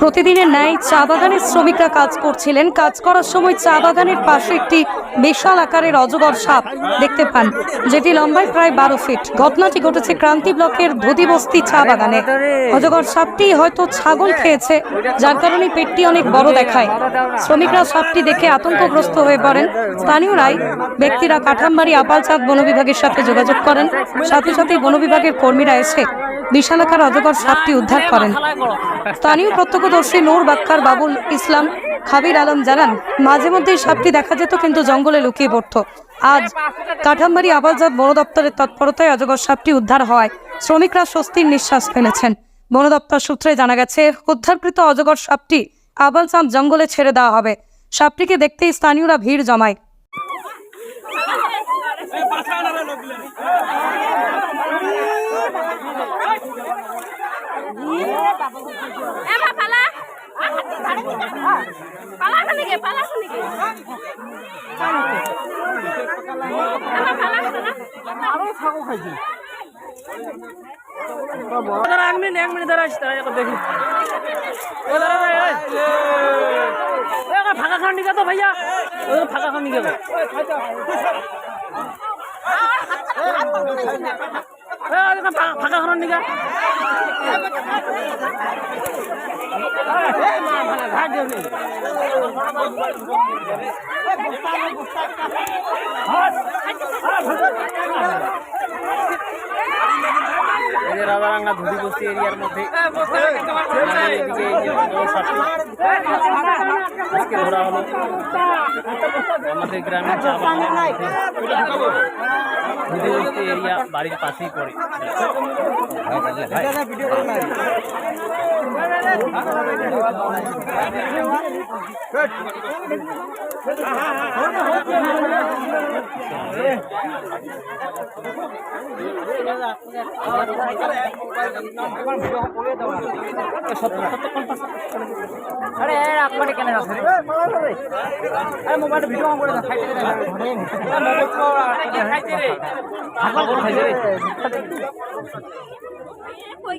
প্রতিদিনের ন্যায় চা বাগানের শ্রমিকরা কাজ করছিলেন। কাজ করার সময় চা বাগানের পাশে একটি বিশাল আকারের অজগর সাপ দেখতে পান, যেটি লম্বায় প্রায় বারো ফিট। ঘটনাটি ঘটেছে ক্রান্তি ব্লকের ধুদিবস্তি চা বাগানে। অজগর সাপটি হয়তো ছাগল খেয়েছে, যার কারণে পেটটি অনেক বড় দেখায়। শ্রমিকরা সাপটি দেখে আতঙ্কগ্রস্ত হয়ে পড়েন। স্থানীয়রাই ব্যক্তিরা কাঠামবাড়ি আপালচাঁদ বন বিভাগের সাথে যোগাযোগ করেন। সাথে সাথে বন বিভাগের কর্মীরা এসে বিশালাকার অজগর সাপটি উদ্ধার করেন। স্থানীয় প্রত্যক্ষদর্শী নূর বাক্কার বাবুল ইসলাম, খাবির আলম জানান, মাঝে মধ্যে সাপটি দেখা যেত কিন্তু জঙ্গলে লুকিয়ে পড়ত। আজ কাঠামবাড়ি আবালজাত বন দপ্তরের তৎপরতায় অজগর সাপটি উদ্ধার হওয়ায় শ্রমিকরা স্বস্তির নিঃশ্বাস ফেলেছেন। বন দপ্তর সূত্রে জানা গেছে, উদ্ধারকৃত অজগর সাপটি আবালচাঁদ জঙ্গলে ছেড়ে দেওয়া হবে। সাপটিকে দেখতেই স্থানীয়রা ভিড় জমায়। এমা পালা। পালা খালি গে পালা খালি গে এমা পালা খালা দাঁড়া এক মিনিট এক মিনিট দাঁড়া দাঁড়া একবার দেখি। ও দাঁড়া ফাঁকা খান নিকা তো ভাইয়া। ও ফাঁকা খান নিকা ফাঁকা খান নিকা। এই যে রাজারাঙ্গা ধুতি বস্তি এরিয়ার মধ্যে আজকে ধরা হলো। আমাদের গ্রামীণ চা এরিয়া বাড়ির পাশেই পড়ে। আরে আপনার কেন আছে আরে মোবাইলটা ভিডিও অন করে দাও খাইতে দে মোবাইল খাইতে রে খাইতে রে কই